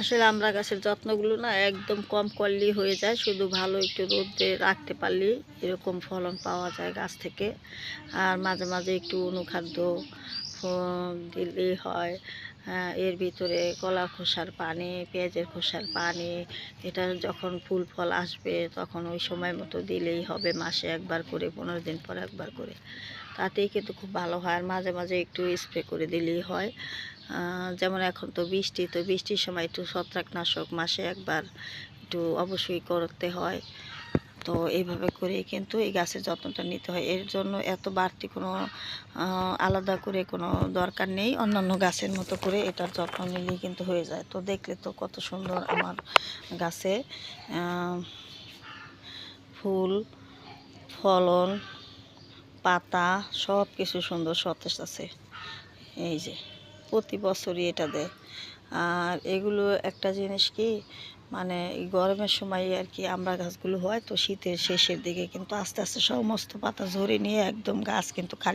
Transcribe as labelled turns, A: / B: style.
A: আসলে আমরা গাছের যত্নগুলো না একদম কম করলেই হয়ে যায়। শুধু ভালো একটু রোদে রাখতে পারলে এরকম ফলন পাওয়া যায় গাছ থেকে। আর মাঝে মাঝে একটু অনুখাদ্য দিলেই হয়। হ্যাঁ, এর ভিতরে কলা খোসার পানি পেঁয়াজের খোসার পানি এটা যখন ফুল ফল আসবে তখন ওই সময় মতো দিলেই হবে মাসে একবার করে পনেরো দিন পর একবার করে। তাতেই কিন্তু খুব ভালো হয় আর মাঝে মাঝে একটু স্প্রে করে দিলেই হয়। যেমন এখন তো বৃষ্টি তো বৃষ্টির সময় একটু ছত্রাকনাশক মাসে একবার একটু অবশ্যই করতে হয়। তো এইভাবে করেই কিন্তু এই গাছের যত্নটা নিতে হয়। এর জন্য এত বাড়তি কোনো আলাদা করে কোনো দরকার নেই। অন্যান্য গাছের মতো করে এটার যত্ন নিলেই কিন্তু হয়ে যায়। তো দেখলে তো কত সুন্দর আমার গাছে ফুল, ফলন, পাতা সব কিছু সুন্দর সতেজ আছে। এই যে, প্রতি বছরই এটা দেয়। আর এগুলো একটা জিনিস কি মানে গরমের সময় আর কি আমরা গাছগুলো হয় তো শীতের শেষের দিকে কিন্তু আস্তে আস্তে সমস্ত পাতা ঝরে নিয়ে একদম গাছ কিন্তু খালি